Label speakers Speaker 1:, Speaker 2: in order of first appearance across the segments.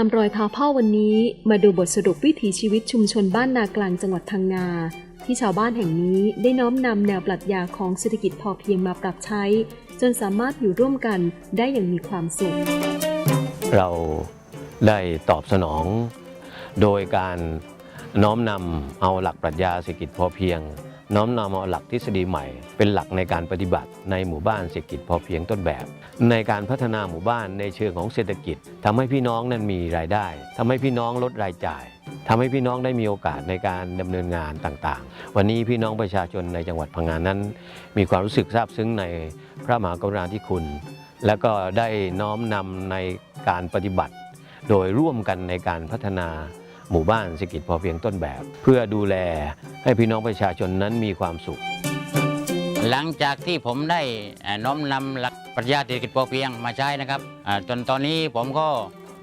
Speaker 1: ามรอยเท้าพ่อวันนี้มาดูบทสรุปวิถีชีวิตชุมชนบ้านนากลางจังหวัดพังงา ที่ชาวบ้านแห่งนี้ได้น้อมนำแนวปรัชญาของเศรษฐกิจพอเพียงมาปรับใช้ จนสามารถอยู่ร่วมกันได้อย่างมีความสุข
Speaker 2: เราได้ตอบสนอง โดยการน้อมนำเอาหลักปรัชญาเศรษฐกิจพอเพียง น้อมนำเอาหลักทฤษฎีใหม่ เป็นหลักในการปฏิบัติในหมู่บ้านเศรษฐกิจพอเพียงต้นแบบ ในการพัฒนาหมู่บ้านในเชิงของเศรษฐกิจทำให้พี่น้องนั้นมีรายได้ทำให้พี่น้องลดรายจ่ายทำให้พี่น้องได้มีโอกาสในการดำเนินงานต่างๆ วันนี้พี่น้องประชาชนในจังหวัดพังงานนั้น มีความรู้สึกซาบซึ้งในพระมหากรุณาธิคุณ แล้วก็ได้น้อมนำในการปฏิบัติ โดยร่วมกันในการพัฒนา หมู่บ้านเศรษฐกิจพอเพียงต้นแบบ เพื่อดูแลให้พี่น้องประชาชนนั้นมีความสุข
Speaker 3: หลังจากที่ผมได้น้อมนำหลักปรัชญาเศรษฐกิจพอเพียงมาใช้นะครับจนตอนนี้ผมก็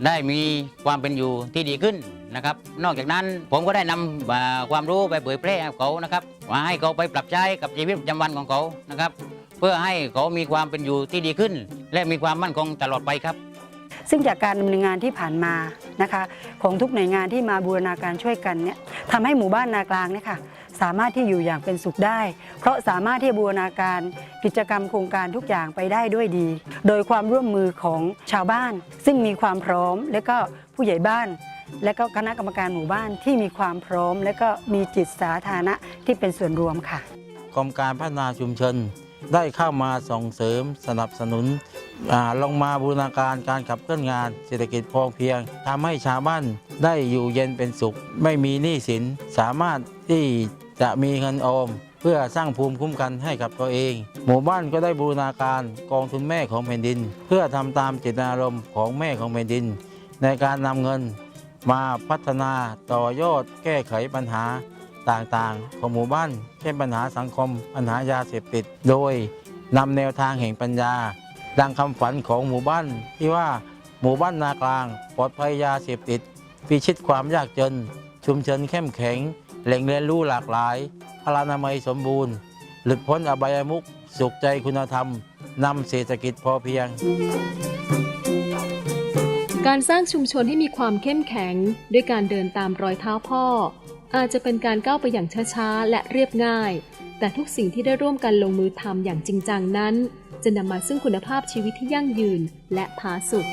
Speaker 3: ได้มีความเป็นอยู่ที่ดีขึ้นนะครับ นอกจากนั้นผมก็ได้นำความรู้ไปเผยแพร่เขานะครับมาให้เขาไปปรับใช้กับชีวิตประจำวันของเขานะครับ เพื่อให้เขามีความเป็นอยู่ที่ดีขึ้น และมีความมั่นคงตลอดไปครับ
Speaker 4: ซึ่งจากการดำเนินงานที่ผ่านมานะคะของทุกหน่วยงานที่มาบูรณาการช่วยกันเนี่ยทำให้หมู่บ้านนากลางเนี่ยค่ะสามารถที่อยู่อย่างเป็นสุขได้ เพราะสามารถที่บูรณาการกิจกรรมโครงการทุกอย่างไปได้ด้วยดี โดยความร่วมมือของชาวบ้าน ซึ่งมีความพร้อมและก็ผู้ใหญ่บ้าน และก็คณะกรรมการหมู่บ้านที่มีความพร้อม และก็มีจิตสาธารณะที่เป็นส่วนรวมค่ะ
Speaker 5: กรมการพัฒนาชุมชน ได้เข้ามาส่งเสริมสนับสนุนอ่าลงมาบูรณาการการขับเคลื่อนงานเศรษฐกิจพอเพียงทำให้ชาวบ้านได้อยู่เย็นเป็นสุข ไม่มีหนี้สินสามารถที่จะมีเงินออมเพื่อสร้างภูมิคุ้มกันให้กับตัวเอง หมู่บ้านก็ได้บูรณาการกองทุนแม่ของแผ่นดิน เพื่อทำตามเจตนารมณ์ของแม่ของแผ่นดิน ในการนำเงินมาพัฒนาต่อยอดแก้ไขปัญหา ต่างๆ ของหมู่บ้าน เช่นปัญหาสังคม ปัญหายาเสพติด โดยนำแนวทางแห่งปัญญา ดังคำฝันของหมู่บ้านที่ว่าหมู่บ้านนากลาง ปลอดภัยยาเสพติดพิชิตความยากจน ชุมชนเข้มแข็ง แหล่งเรียนรู้หลากหลายพลานามัยสมบูรณ์ หลุดพ้นอบายมุขสุขใจคุณธรรมนำเศรษฐกิจพอเพียง
Speaker 1: การสร้างชุมชนให้มีความเข้มแข็ง ด้วยการเดินตามรอยเท้าพ่อ อาจจะเป็นการก้าวไปอย่างช้าๆ และเรียบง่าย แต่ทุกสิ่งที่ได้ร่วมกันลงมือทำอย่างจริงจังนั้น จะนำมาซึ่งคุณภาพชีวิตที่ยั่งยืนและผาสุก